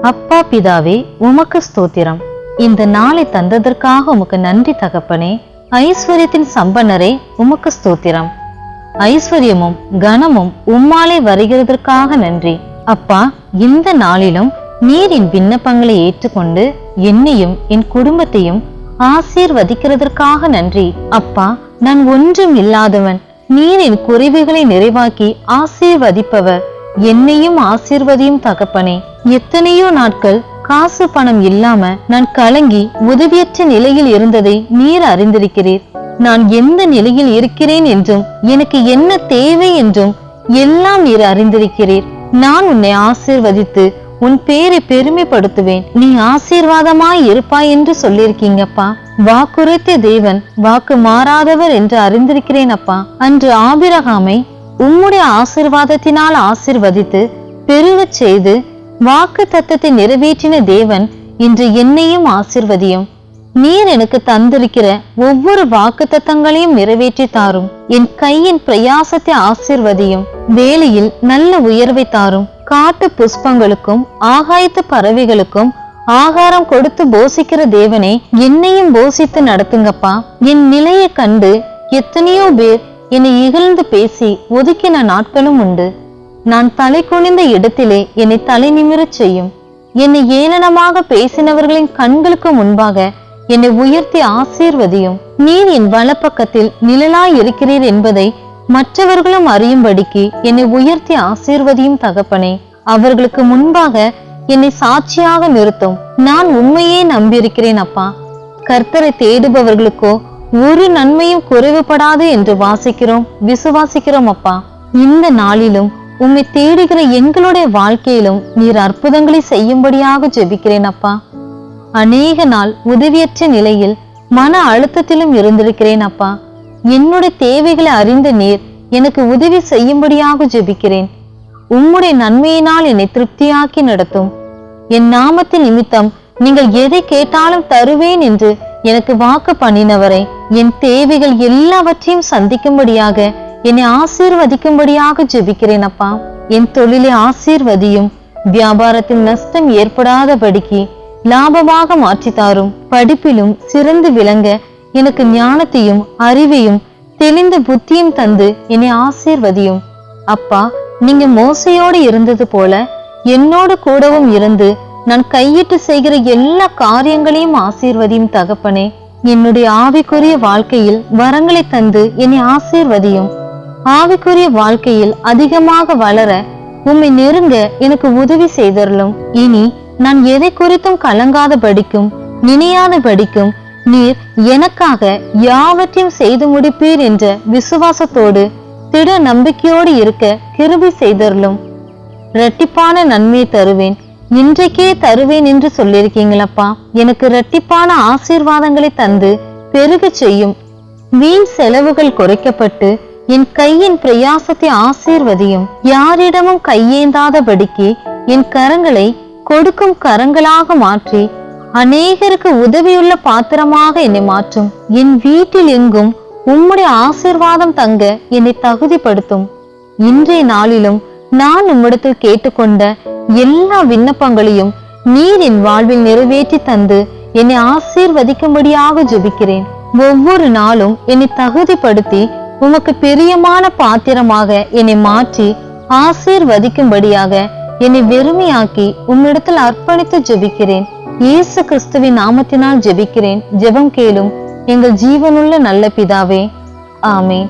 அப்பா பிதாவே உமக்கு ஸ்தோத்திரம். இந்த நாளை தந்ததற்காக உமக்கு நன்றி தகப்பனே. ஐஸ்வர்யத்தின் சம்பனரே உமக்கு ஸ்தோத்திரம். ஐஸ்வர்யமும் கனமும் உம்மாலே வருகிறதற்காக நன்றி. அப்பா இந்த நாளிலும் நீரின் விண்ணப்பங்களை ஏற்றுக்கொண்டு என்னையும் என் குடும்பத்தையும் ஆசீர்வதிக்கிறதற்காக நன்றி. அப்பா நான் ஒன்றும் இல்லாதவன். நீரின் குறைவுகளை நிறைவாக்கி ஆசீர்வதிப்பவர். என்னையும் ஆசீர்வதியும் தகப்பனே. எத்தனையோ நாட்கள் காசு பணம் இல்லாம நான் கலங்கி உதவியற்ற நிலையில் இருந்ததை நீர் அறிந்திருக்கிறீர். நான் எந்த நிலையில் இருக்கிறேன் என்றும் எனக்கு என்ன தேவை என்றும் எல்லாம் நீர் அறிந்திருக்கிறீர். நான் உன்னை ஆசீர்வதித்து உன் பேரை பெருமைப்படுத்துவேன். நீ ஆசீர்வாதமாய் இருப்பாய் என்று சொல்லியிருக்கீங்கப்பா. வாக்குரைத்த தேவன் வாக்கு மாறாதவர் என்று அறிந்திருக்கிறேன் அப்பா அன்று ஆபிரகாமை உம்முடைய ஆசிர்வாதத்தினால் ஆசிர்வதித்து பெருகச் செய்து வாக்கு தத்தத்தை நிறைவேற்றின தேவன் இன்று என்னையும் ஆசிர்வதியும். நீர் எனக்கு தந்திருக்கிற ஒவ்வொரு வாக்கு தத்தங்களையும் நிறைவேற்றி தாரும். என் கையின் பிரயாசத்தை ஆசிர்வதியும். வேலையில் நல்ல உயர்வை தாரும். காட்டு புஷ்பங்களுக்கும் ஆகாயத்து பறவைகளுக்கும் ஆகாரம் கொடுத்து போசிக்கிற தேவனே என்னையும் போசித்து நடத்துங்கப்பா. என் நிலையை கண்டு எத்தனையோ பேர் என்னை இகழ்ந்து பேசி ஒதுக்கின நாட்களும் உண்டு. நான் தலை குனிந்த இடத்திலே என்னை தலை நிமிரச் செய்யும். என்னை ஏளனமாக பேசினவர்களின் கண்களுக்கு முன்பாக என்னை உயர்த்தி ஆசீர்வதியும். நீர் என் வலப்பக்கத்தில் நிழலாய் இருக்கிறீர் என்பதை மற்றவர்களும் அறியும்படிக்கு என்னை உயர்த்தி ஆசீர்வதியும் தகப்பனே. அவர்களுக்கு முன்பாக என்னை சாட்சியாக நிறுத்தும். நான் உண்மையே நம்பியிருக்கிறேன் அப்பா. கர்த்தரை தேடுபவர்களுக்கோ ஒரு நன்மையும் குறைவுபடாது என்று வாசிக்கிறோம் விசுவாசிக்கிறோம் அப்பா. இந்த நாளிலும் உம்மை தேடுகிற எங்களுடைய வாழ்க்கையிலும் நீர் அற்புதங்களை செய்யும்படியாக ஜெபிக்கிறேன் அப்பா. அநேக நாள் உதவியற்ற நிலையில் மன அழுத்தத்திலும் இருந்திருக்கிறேன் அப்பா. என்னுடைய தேவைகளை அறிந்த நீர் எனக்கு உதவி செய்யும்படியாக ஜெபிக்கிறேன். உம்முடைய நன்மையினால் என்னை திருப்தியாக்கி நடத்தும். என் நாமத்தின் நிமித்தம் நீங்கள் எதை கேட்டாலும் தருவேன் என்று எனக்கு வாக்கு பண்ணினவரை. என் தேவைகள் எல்லாவற்றையும் சந்திக்கும்படியாக என்னை ஆசீர்வதிக்கும்படியாக ஜெபிக்கிறேன் அப்பா. என் தொழிலை ஆசீர்வதியும் வியாபாரத்தில் நஷ்டம் ஏற்படாதபடிக்கு லாபமாக மாற்றி தாரும் படிப்பிலும் சிறந்து விளங்க எனக்கு ஞானத்தையும் அறிவையும் தெளிந்த புத்தியும் தந்து என்னை ஆசீர்வதியும். அப்பா நீங்க மோசையோடு இருந்தது போல என்னோடு கூடவும் இருந்து நான் கையிட்டு செய்கிற எல்லா காரியங்களையும் ஆசீர்வதியும் தகப்பனே. என்னுடைய ஆவிக்குரிய வாழ்க்கையில் வரங்களை தந்து என்னை ஆசீர்வதியும். ஆவிக்குரிய வாழ்க்கையில் அதிகமாக வளர உம்மை நெருங்க எனக்கு உதவி செய்தருளும். இனி நான் எதை குறித்தும் கலங்காத படிக்கும் நினையாத படிக்கும் நீர் எனக்காக யாவற்றையும் செய்து முடிப்பீர் என்ற விசுவாசத்தோடு திட நம்பிக்கையோடு இருக்க கிருபி செய்தருளும். இரட்டிப்பான நன்மையை தருவேன். இன்றைக்கே தருவேன் என்று சொல்லியிருக்கீங்களப்பா. எனக்கு இரட்டிப்பான ஆசீர்வாதங்களை தந்து பெருகச் செய்யும். வீண் செலவுகள் குறைக்கப்பட்டு என் கையின் பிரயாசத்தை ஆசீர்வதியும். யாரிடமும் கையேந்தாதபடிக்கு என் கரங்களை கொடுக்கும் கரங்களாக மாற்றி அநேகருக்கு உதவியுள்ள பாத்திரமாக என்னை மாற்றும். என் வீட்டில் எங்கும் உம்முடைய ஆசீர்வாதம் தங்க என்னை தகுதிப்படுத்தும். இன்றைய நாளிலும் நான் உம்மிடத்தில் கேட்டுக்கொண்ட எல்லா விண்ணப்பங்களையும் நீர் என் வாழ்வில் நிறைவேற்றி தந்து என்னை ஆசீர்வதிக்கும்படியாக ஜெபிக்கிறேன். ஒவ்வொரு நாளும் என்னை தகுதிப்படுத்தி உமக்கு பிரியமான பாத்திரமாக என்னை மாற்றி ஆசீர்வதிக்கும்படியாக என்னை வெறுமையாக்கி உம்மிடத்தில் அர்ப்பணித்து ஜெபிக்கிறேன். இயேசு கிறிஸ்துவின் நாமத்தினால் ஜெபிக்கிறேன். ஜெபம் கேளும் எங்கள் ஜீவனுள்ள நல்ல பிதாவே. ஆமேன்.